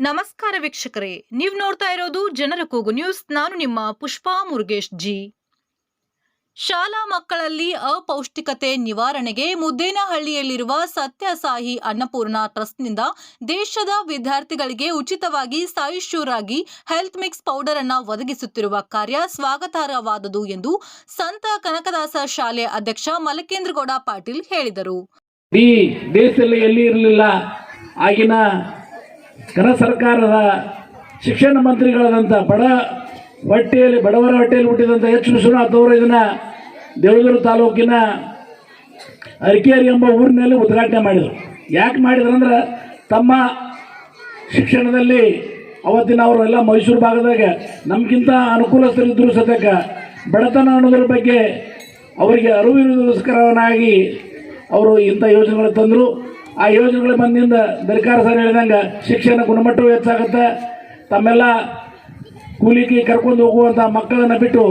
ನಮಸ್ಕಾರ ವೀಕ್ಷಕರೇ, ನೀವು ನೋಡ್ತಾ ಇರೋದು ಜನರ ಕೂಗು ನ್ಯೂಸ್. ನಾನು ನಿಮ್ಮ ಪುಷ್ಪಾ ಮುರುಗೇಶ್ ಜಿ. ಶಾಲಾ ಮಕ್ಕಳಲ್ಲಿ ಅಪೌಷ್ಟಿಕತೆ ನಿವಾರಣೆಗೆ ಮುದ್ದೇನಹಳ್ಳಿಯಲ್ಲಿರುವ ಸತ್ಯಸಾಯಿ ಅನ್ನಪೂರ್ಣ ಟ್ರಸ್ಟ್ನಿಂದ ದೇಶದ ವಿದ್ಯಾರ್ಥಿಗಳಿಗೆ ಉಚಿತವಾಗಿ ಸಾಯುಶ್ಯೂರಾಗಿ ಹೆಲ್ತ್ ಮಿಕ್ಸ್ ಪೌಡರ್ ಅನ್ನ ಒದಗಿಸುತ್ತಿರುವ ಕಾರ್ಯ ಸ್ವಾಗತಾರ್ಹವಾದುದು ಎಂದು ಸಂತ ಕನಕದಾಸ ಶಾಲೆ ಅಧ್ಯಕ್ಷ ಮಲಕೇಂದ್ರಗೌಡ ಪಾಟೀಲ್ ಹೇಳಿದರು. ಈ ದೇಶದಲ್ಲಿ ಎಲ್ಲಿ ಇರಲಿಲ್ಲ ಆಗಿನ ಕನ ಸರ್ಕಾರದ ಶಿಕ್ಷಣ ಮಂತ್ರಿಗಳಾದಂಥ ಬಡ ಹೊಟ್ಟೆಯಲ್ಲಿ, ಬಡವರ ಹೊಟ್ಟೆಯಲ್ಲಿ ಹುಟ್ಟಿದಂಥ ಎಚ್ ವಿಶ್ವನಾಥ್ ಅವರು ಇದನ್ನು ದೇವದೂರು ತಾಲೂಕಿನ ಅರಿಕೇರಿ ಎಂಬ ಊರಿನಲ್ಲಿ ಉದ್ಘಾಟನೆ ಮಾಡಿದರು. ಯಾಕೆ ಮಾಡಿದ್ರು ಅಂದ್ರೆ ತಮ್ಮ ಶಿಕ್ಷಣದಲ್ಲಿ ಅವತ್ತಿನ ಅವರು ಎಲ್ಲ ಮೈಸೂರು ಭಾಗದಾಗ ನಮಗಿಂತ ಅನುಕೂಲಸ್ಥರಿದ್ದರೂ ಸತಕ ಬಡತನ ಅನ್ನೋದ್ರ ಬಗ್ಗೆ ಅವರಿಗೆ ಅರಿವಿರುವುದಕ್ಕೋಸ್ಕರವನ್ನಾಗಿ ಅವರು ಇಂಥ ಯೋಜನೆಗಳು ತಂದರು. ಆ ಯೋಜನೆಗಳ ಬಂದಿಂದ ದರ್ಕಾರ ಸರ್ ಹೇಳಿದಂಗೆ ಶಿಕ್ಷಣ ಗುಣಮಟ್ಟ ಹೆಚ್ಚಾಗುತ್ತೆ. ತಮ್ಮೆಲ್ಲ ಕೂಲಿಗೆ ಕರ್ಕೊಂಡು ಹೋಗುವಂಥ ಮಕ್ಕಳನ್ನು ಬಿಟ್ಟು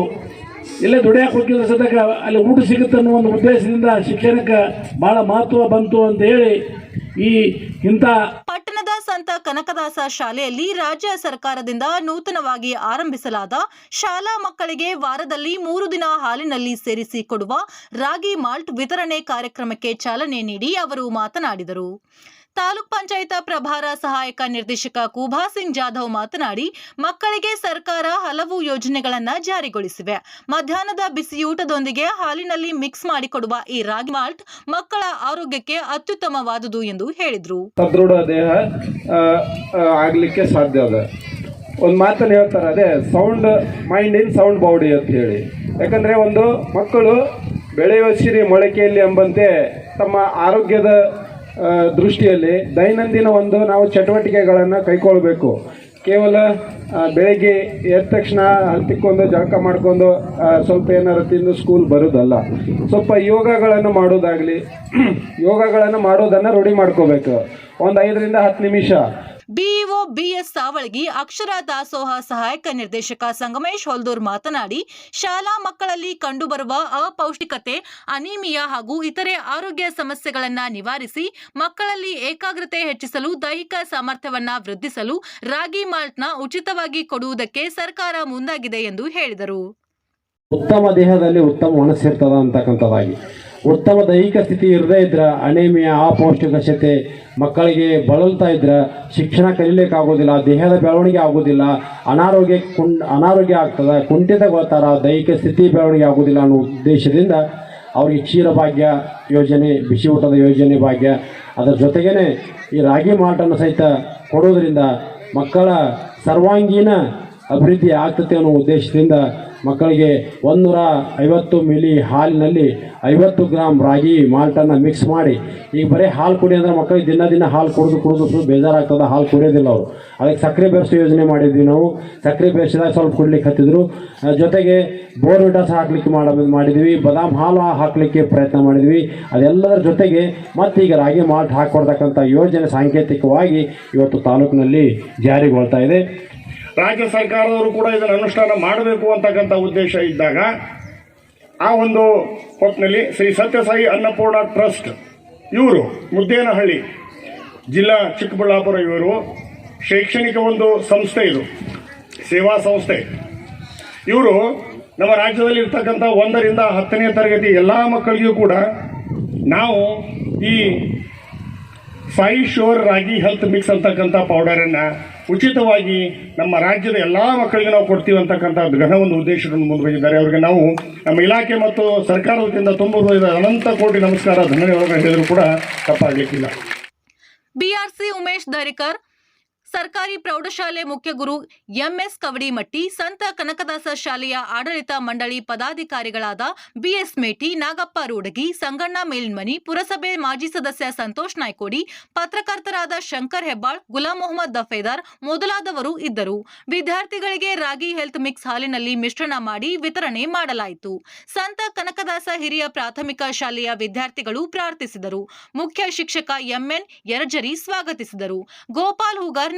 ಇಲ್ಲೇ ದುಡಿಯಕ್ಕೆ ಹೋಗಿದ್ರೆ ಸತಕ ಅಲ್ಲಿ ಊಟ ಸಿಗುತ್ತೆ ಅನ್ನೋ ಒಂದು ಉದ್ದೇಶದಿಂದ ಶಿಕ್ಷಣಕ್ಕೆ ಭಾಳ ಮಹತ್ವ ಬಂತು ಅಂತ ಹೇಳಿ ಈ ಇಂಥ ಕನಕದಾಸ ಶಾಲೆಯಲ್ಲಿ ರಾಜ್ಯ ಸರ್ಕಾರದಿಂದ ನೂತನವಾಗಿ ಆರಂಭಿಸಲಾದ ಶಾಲಾ ಮಕ್ಕಳಿಗೆ ವಾರದಲ್ಲಿ ಮೂರು ದಿನ ಹಾಲಿನಲ್ಲಿ ಸೇರಿಸಿ ಕೊಡುವ ರಾಗಿ ಮಾಲ್ಟ್ ವಿತರಣೆ ಕಾರ್ಯಕ್ರಮಕ್ಕೆ ಚಾಲನೆ ನೀಡಿ ಅವರು ಮಾತನಾಡಿದರು. ತಾಲೂಕ್ ಪಂಚಾಯತ ಪ್ರಭಾರ ಸಹಾಯಕ ನಿರ್ದೇಶಕ ಕುಭಾ ಸಿಂಗ್ ಜಾಧವ್ ಮಾತನಾಡಿ, ಮಕ್ಕಳಿಗೆ ಸರ್ಕಾರ ಹಲವು ಯೋಜನೆಗಳನ್ನು ಜಾರಿಗೊಳಿಸಿವೆ. ಮಧ್ಯಾಹ್ನದ ಬಿಸಿಯೂಟದೊಂದಿಗೆ ಹಾಲಿನಲ್ಲಿ ಮಿಕ್ಸ್ ಮಾಡಿಕೊಡುವ ಈ ರಾಗಿ ಮಾಲ್ಟ್ ಮಕ್ಕಳ ಆರೋಗ್ಯಕ್ಕೆ ಅತ್ಯುತ್ತಮವಾದುದು ಎಂದು ಹೇಳಿದರು. ಸದೃಢ ದೇಹ ಸಾಧ್ಯ ಅದ. ಒಂದು ಮಾತನ್ನು ಹೇಳ್ತಾರೆ ಅದೇ sound mind in sound body ಅಂತ ಹೇಳಿ. ಯಾಕಂದರೆ ಒಂದು ಮಕ್ಕಳು ಬೆಳೆಯುವ ಸಿರಿ ಮೊಳಕೆಯಲ್ಲಿ ಎಂಬಂತೆ ತಮ್ಮ ಆರೋಗ್ಯದ ದೃಷ್ಟಿಯಲ್ಲಿ ದೈನಂದಿನ ಒಂದು ನಾವು ಚಟುವಟಿಕೆಗಳನ್ನು ಕೈಕೊಳ್ಬೇಕು. ಕೇವಲ ಬೆಳಗ್ಗೆ ಎದ್ದ ತಕ್ಷಣ ಹತ್ತಿಕ್ಕೊಂಡು ಜಳಕ ಮಾಡ್ಕೊಂಡು ಸ್ವಲ್ಪ ಏನಾರು ತಿಂದು ಸ್ಕೂಲ್ ಬರೋದಲ್ಲ. ಸ್ವಲ್ಪ ಯೋಗಗಳನ್ನು ಮಾಡೋದಾಗಲಿ, ಯೋಗಗಳನ್ನು ಮಾಡೋದನ್ನು ರೂಢಿ ಮಾಡ್ಕೋಬೇಕು. ಒಂದು ಐದರಿಂದ ಹತ್ತು ನಿಮಿಷ. ಬಿಇಒ ಬಿಎಸ್ ಸಾವಳಗಿ, ಅಕ್ಷರ ದಾಸೋಹ ಸಹಾಯಕ ನಿರ್ದೇಶಕ ಸಂಗಮೇಶ್ ಹೊಲ್ದೂರ್ ಮಾತನಾಡಿ, ಶಾಲಾ ಮಕ್ಕಳಲ್ಲಿ ಕಂಡುಬರುವ ಅಪೌಷ್ಟಿಕತೆ, ಅನೀಮಿಯಾ ಹಾಗೂ ಇತರೆ ಆರೋಗ್ಯ ಸಮಸ್ಯೆಗಳನ್ನು ನಿವಾರಿಸಿ, ಮಕ್ಕಳಲ್ಲಿ ಏಕಾಗ್ರತೆ ಹೆಚ್ಚಿಸಲು ದೈಹಿಕ ಸಾಮರ್ಥ್ಯವನ್ನು ವೃದ್ಧಿಸಲು ರಾಗಿ ಮಾಲ್ಟ್ನ ಉಚಿತವಾಗಿ ಕೊಡುವುದಕ್ಕೆ ಸರ್ಕಾರ ಮುಂದಾಗಿದೆ ಎಂದು ಹೇಳಿದರು. ಉತ್ತಮ ದೇಹದಲ್ಲಿ ಉತ್ತಮ ಮನಸ್ಸಿರ್ತದ ಅಂತಕ್ಕಂಥದ್ದಾಗಿ. ಉತ್ತಮ ದೈಹಿಕ ಸ್ಥಿತಿ ಇರದೇ ಇದ್ರೆ ಅನೇಮಿಯಾ ಅಪೌಷ್ಟಿಕತೆ ಮಕ್ಕಳಿಗೆ ಬಳಲ್ತಾ ಇದ್ರೆ ಶಿಕ್ಷಣ ಕಲೀಲಿಕ್ಕಾಗೋದಿಲ್ಲ, ದೇಹದ ಬೆಳವಣಿಗೆ ಆಗೋದಿಲ್ಲ, ಅನಾರೋಗ್ಯ ಕುಂ, ಅನಾರೋಗ್ಯ ಆಗ್ತದೆ, ಕುಂಠಿತಗೊಳ್ತಾರ, ದೈಹಿಕ ಸ್ಥಿತಿ ಬೆಳವಣಿಗೆ ಆಗೋದಿಲ್ಲ ಅನ್ನೋ ಉದ್ದೇಶದಿಂದ ಅವ್ರಿಗೆ ಕ್ಷೀರಭಾಗ್ಯ ಯೋಜನೆ, ಬಿಸಿ ಊಟದ ಯೋಜನೆ ಭಾಗ್ಯ. ಅದರ ಜೊತೆಗೇ ಈ ರಾಗಿ ಮಾಲ್ಟನ್ನು ಸಹಿತ ಕೊಡೋದರಿಂದ ಮಕ್ಕಳ ಸರ್ವಾಂಗೀಣ ಅಭಿವೃದ್ಧಿ ಆಗ್ತದೆ ಅನ್ನೋ ಉದ್ದೇಶದಿಂದ ಮಕ್ಕಳಿಗೆ ಒಂದೂರ ಐವತ್ತು ಮಿಲಿ ಹಾಲಿನಲ್ಲಿ ಐವತ್ತು ಗ್ರಾಮ್ ರಾಗಿ ಮಾಲ್ಟನ್ನು ಮಿಕ್ಸ್ ಮಾಡಿ, ಈಗ ಬರೀ ಹಾಲು ಕುಡಿ ಅಂದರೆ ಮಕ್ಕಳಿಗೆ ದಿನ ದಿನ ಹಾಲು ಕುಡಿದು ಕುಡಿದು ಬೇಜಾರಾಗ್ತದೆ, ಹಾಲು ಕುಡಿಯೋದಿಲ್ಲ ಅವರು. ಅದಕ್ಕೆ ಸಕ್ಕರೆ ಬೆರೆಸೋ ಯೋಜನೆ ಮಾಡಿದ್ವಿ ನಾವು. ಸಕ್ಕರೆ ಬೆರೆಸಿದಾಗ ಸ್ವಲ್ಪ ಕುಡಲಿಕ್ಕೆ ಹತ್ತಿದ್ರು. ಜೊತೆಗೆ ಬೋರ್ವಿಟಾಸ್ ಹಾಕ್ಲಿಕ್ಕೆ ಮಾಡ, ಮಾಡಿದ್ವಿ. ಬದಾಮ್ ಹಾಲು ಹಾಕಲಿಕ್ಕೆ ಪ್ರಯತ್ನ ಮಾಡಿದ್ವಿ. ಅದೆಲ್ಲದರ ಜೊತೆಗೆ ಮತ್ತೀಗ ರಾಗಿ ಮಾಲ್ಟ್ ಹಾಕಿಕೊಡ್ತಕ್ಕಂಥ ಯೋಜನೆ ಸಾಂಕೇತಿಕವಾಗಿ ಇವತ್ತು ತಾಲೂಕಿನಲ್ಲಿ ಜಾರಿಗೊಳ್ತಾ ಇದೆ. ರಾಜ್ಯ ಸರ್ಕಾರದವರು ಕೂಡ ಇದನ್ನು ಅನುಷ್ಠಾನ ಮಾಡಬೇಕು ಅಂತಕ್ಕಂಥ ಉದ್ದೇಶ ಇದ್ದಾಗ ಆ ಒಂದು ಹೊತ್ತಿನಲ್ಲಿ ಶ್ರೀ ಸತ್ಯಸಾಯಿ ಅನ್ನಪೂರ್ಣ ಟ್ರಸ್ಟ್ ಇವರು, ಮುದ್ದೇನಹಳ್ಳಿ, ಜಿಲ್ಲಾ ಚಿಕ್ಕಬಳ್ಳಾಪುರ ಇವರು, ಶೈಕ್ಷಣಿಕ ಒಂದು ಸಂಸ್ಥೆ ಇದು, ಸೇವಾ ಸಂಸ್ಥೆ. ಇವರು ನಮ್ಮ ರಾಜ್ಯದಲ್ಲಿ ಇರ್ತಕ್ಕಂಥ ಒಂದರಿಂದ ಹತ್ತನೇ ತರಗತಿ ಎಲ್ಲ ಮಕ್ಕಳಿಗೂ ಕೂಡ ನಾವು ಈ Sai sure ragi health mix ಅಂತಕ್ಕಂಥ ಪೌಡರನ್ನು ಉಚಿತವಾಗಿ ನಮ್ಮ ರಾಜ್ಯದ ಎಲ್ಲ ಮಕ್ಕಳಿಗೆ ನಾವು ಕೊಡ್ತೀವಿ ಅಂತಕ್ಕಂಥ ಘನ ಒಂದು ಉದ್ದೇಶವನ್ನು ಮುಂದುವರಿದ್ದಾರೆ ಅವರಿಗೆ ನಾವು ನಮ್ಮ ಇಲಾಖೆ ಮತ್ತು ಸರ್ಕಾರದಿಂದ ವತಿಯಿಂದ ತುಂಬ ಅನಂತ ಕೋಟಿ ನಮಸ್ಕಾರ ಧನ್ಯವಾದ ಹೇಳಿದ್ರು ಕೂಡ ತಪ್ಪಾಗಲಿಕ್ಕಿಲ್ಲ. ಬಿಆರ್ಸಿ ಉಮೇಶ್ ದರಿಕರ್ ಸರ್ಕಾರಿ ಪ್ರೌಢಶಾಲೆ ಮುಖ್ಯ ಗುರು ಎಂಎಸ್ ಕವಡಿಮಟ್ಟಿ, ಸಂತ ಕನಕದಾಸ ಶಾಲೆಯ ಆಡಳಿತ ಮಂಡಳಿ ಪದಾಧಿಕಾರಿಗಳಾದ ಬಿಎಸ್ ಮೇಟಿ, ನಾಗಪ್ಪ ರೂಡಗಿ, ಸಂಗಣ್ಣ ಮೇಲ್ಮನಿ, ಪುರಸಭೆ ಮಾಜಿ ಸದಸ್ಯ ಸಂತೋಷ್ ನಾಯ್ಕೋಡಿ, ಪತ್ರಕರ್ತರಾದ ಶಂಕರ್ ಹೆಬ್ಬಾಳ್, ಗುಲಾಂ ಮೊಹಮ್ಮದ್ ದಫೇದಾರ್ ಮೊದಲಾದವರು ಇದ್ದರು. ವಿದ್ಯಾರ್ಥಿಗಳಿಗೆ ರಾಗಿ ಹೆಲ್ತ್ ಮಿಕ್ಸ್ ಹಾಲಿನಲ್ಲಿ ಮಿಶ್ರಣ ಮಾಡಿ ವಿತರಣೆ ಮಾಡಲಾಯಿತು. ಸಂತ ಕನಕದಾಸ ಹಿರಿಯ ಪ್ರಾಥಮಿಕ ಶಾಲೆಯ ವಿದ್ಯಾರ್ಥಿಗಳು ಪ್ರಾರ್ಥಿಸಿದರು. ಮುಖ್ಯ ಶಿಕ್ಷಕ ಎಂಎನ್ ಯರಜರಿ ಸ್ವಾಗತಿಸಿದರು. ಗೋಪಾಲ್ ಹೂಗಾರ್